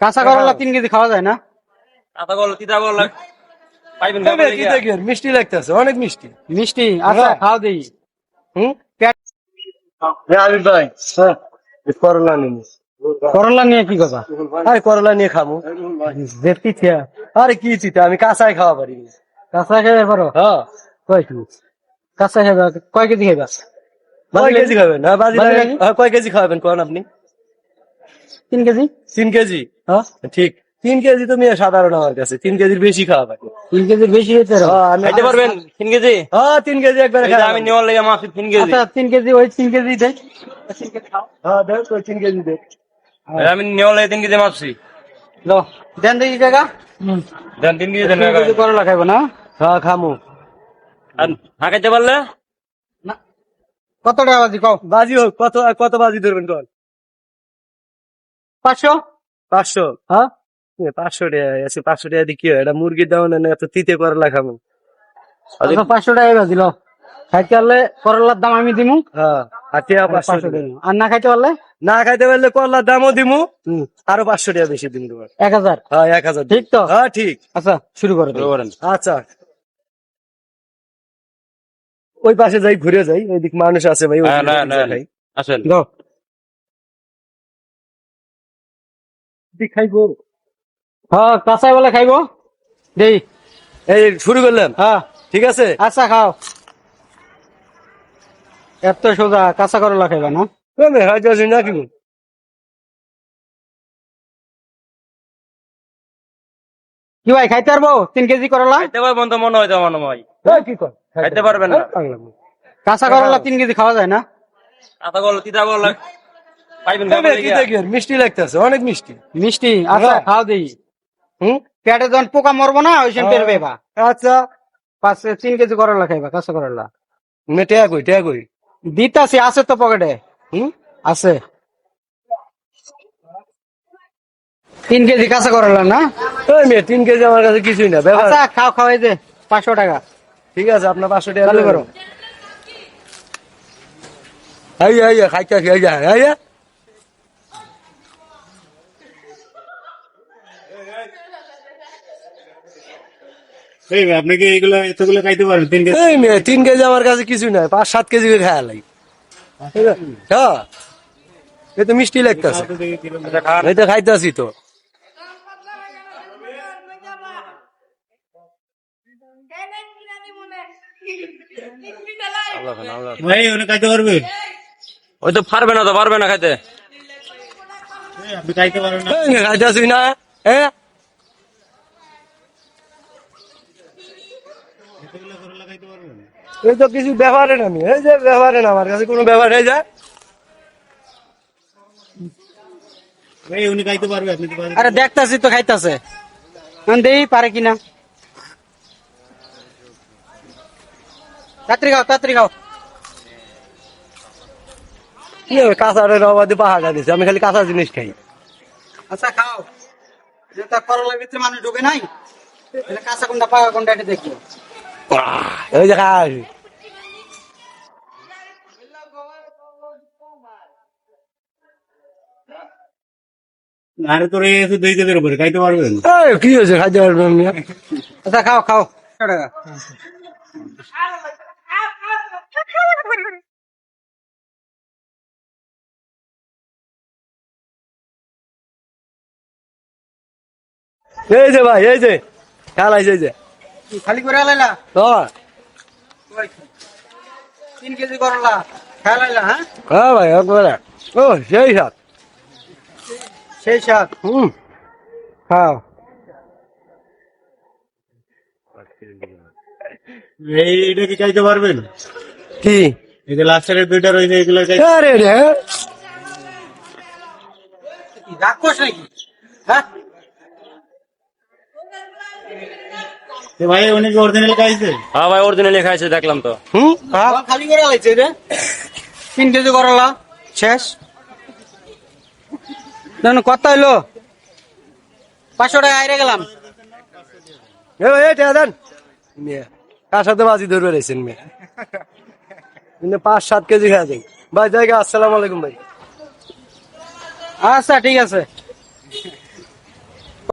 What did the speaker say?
কাঁচা করলা তিন কেজি খাওয়া যায় না? আতা বল তিতা বল কি মিষ্টি লাগতেছে অনেক মিষ্টি। মিষ্টি? আচ্ছা হ্যাঁ। খাও দেই। হুম? পেট- ভাই হ্যাঁ। করলা করলা নিয়ে কি কথা? আরে করলা নিয়ে খাব আরে কি চিতা আমি কাঁচাই খাওয়া পারি কাঁচা খেয়ে পারো? হ্যাঁ। কয় কি? কাঁচা খেবা কয় কেজি খেবা কয় কেজি খাবেন? হ্যাঁ, কয় কেজি খাওয়াবেন কোন আপনি? তিন কেজি? তিন কেজি। হ্যাঁ? ঠিক। তিন কেজি তো মেয়ে সাধারণ আমার কাছে। তিন কেজির বেশি খাওয়া পারি তিন কেজির বেশি। হ্যাঁ, খাইতে পারবেন? তিন কেজি? হ্যাঁ তিন কেজি একবারে আমি নেওয়ার লেগে মাছ তিন কেজি। আচ্ছা তিন কেজি ওই তিন কেজি দেখ হ্যাঁ দেখ তো তিন কেজি দেখ আমি নেওয়ার লেগে তিন কেজি মাছছি লো দেন দেখি জায়গা দেন তিন কেজি দেন তিন কেজি করলা খাইবো না? হ্যাঁ খামু। হ্যাঁ খাইতে পারলে? না। কত টাকা বাজি? কও। বাজি হোক কত কত বাজি ধরবেন কোন পাঁচশো? পাঁচশো। হ্যাঁ? পাঁচশো টাকা আছে পাঁচশো টাকা দিয়ে কি হয়? এটা মুরগির দাম না এত তিতে করলা খামু আচ্ছা পাঁচশো টাকা বাজি লো খাইতে পারলে করলার দাম আমি দিমু। হ্যাঁ আর টিয়া পাঁচশো। আর না খাইতে পারলে? না খাইতে পারলে করলার দামও দিমু আরও পাঁচশো টাকা বেশি দিন তোমার। এক হাজার? হ্যাঁ এক হাজার ঠিক তো? হ্যাঁ ঠিক। আচ্ছা শুরু করে। করেন আচ্ছা। ওই পাশে যাই ঘুরে যাই। ওইদিক মানুষ আছে ভাই হ্যাঁ, না, না, খাই। আসেন। খাইবো। হ্যাঁ কাঁচাই বলে খাইবো। দেই। এই শুরু করলাম হ্যাঁ। ঠিক আছে? আচ্ছা খাও। এত সোজা কাঁচা করলা খাইবা না? কি ভাই খাইতে পারব? তিন কেজি করলা? খাইতে পারবেন তো মনে হয় মনে হয়। এই, কি কর? খাইতে পারবেন না। কাঁচা করলা তিন কেজি খাওয়া যায় না? আতা বল তিতা বল মিষ্টি লাগতেছে অনেক মিষ্টি। মিষ্টি? আচ্ছা হ্যাঁ। খাও দেই হুম? পেটে যখন পোকা মরবো না ওই সময় টের পাইবা আচ্ছা পাঁচ তিন কেজি করলা খাইবা কাঁচা করলা। টেয়া কই টেয়া কই। দিতাছি আছে তো পকেটে। হুম? আছে। তিন কেজি কাঁচা করলা না? ওই মেয়ে তিন কেজি আমার কাছে কিছুই না আচ্ছা খাও খাও এই যে পাঁচশো টাকা। ঠিক আছে আপনার পাঁচশো টাকা চালু। করো। এই এই এই, খাইতেছি এই এই আপনি কি এগুলো এতগুলো খাইতে পারেন? তিন কেজি? এই মেয়ে তিন কেজি আমার কাছে কিছুই নাই পাঁচ সাত কেজি করে খাওয়া লাগে হ্যাঁ। তো মিষ্টি লাগতেছে। এই তো খাইতেছি তো। ভাই উনি খাইতে পারবে? ওই তো পারবে না তো পারবে না খাইতে। খাইতে পারেন না। খাইতেছি না। হ্যাঁ এই তো কিছু ব্যাপারে না এই যে ব্যাপারে না আমার কাছে কোনো ব্যাপার হয়ে যায় উনি খাইতে পারবে আপনি তো আরে দেখতাছি তো খাইতাছে। দেই পারে কিনা তাড়াতাড়ি খাও তাড়াতাড়ি খাও। কি হবে কাঁচারের অবাধে পাহাড়া দিছে আমি খালি কাঁচা জিনিস খাই। আচ্ছা খাও। যেটা করলার ভিতরে মানুষ ঢুকে নাই এটা কাঁচা কোনটা পাকা কোনটা এটা দেখি এই যে খাই আরে তোর আছে দুই কেজির উপরে খাইতে পারবেন এই, কি হয়েছে খাইতে পারবেন মিয়া? আচ্ছা খাও খাও টাকা এই যে ভাই এই যে। খেলাইছে এই যে। খালি করে আলাইলা হ্যাঁ তিন কেজি করলা খেয়াল আইলা হ্যাঁ? হ্যাঁ ভাই একবারে। ও সেই সাত। সেই সাত। হুম। খাও। এই এটা কি খাইতে পারবেন? কি? এই যে লাস্টের দুইটা রয়েছে এগুলো খাই- আরে রে রাক্ষস নাকি? হ্যাঁ? ভাই উনি কি অরিজিনাল খাইছে? হ্যাঁ ভাই অরিজিনালি খাইছে দেখলাম তো। হুম? খাও খালি করে রে। তিন কেজি করলা। শেষ। কত হইল? পাঁচশো টাকা আইরে গেলাম। এ ভাই এটা দেন। মেয়ে কার সাথে বাজি ধরবে রয়েছেন মেয়ে? কিন্তু পাঁচ সাত কেজি খাওয়া যায় ভাই জায়গা আসসালামু আলাইকুম ভাই। আচ্ছা ঠিক আছে।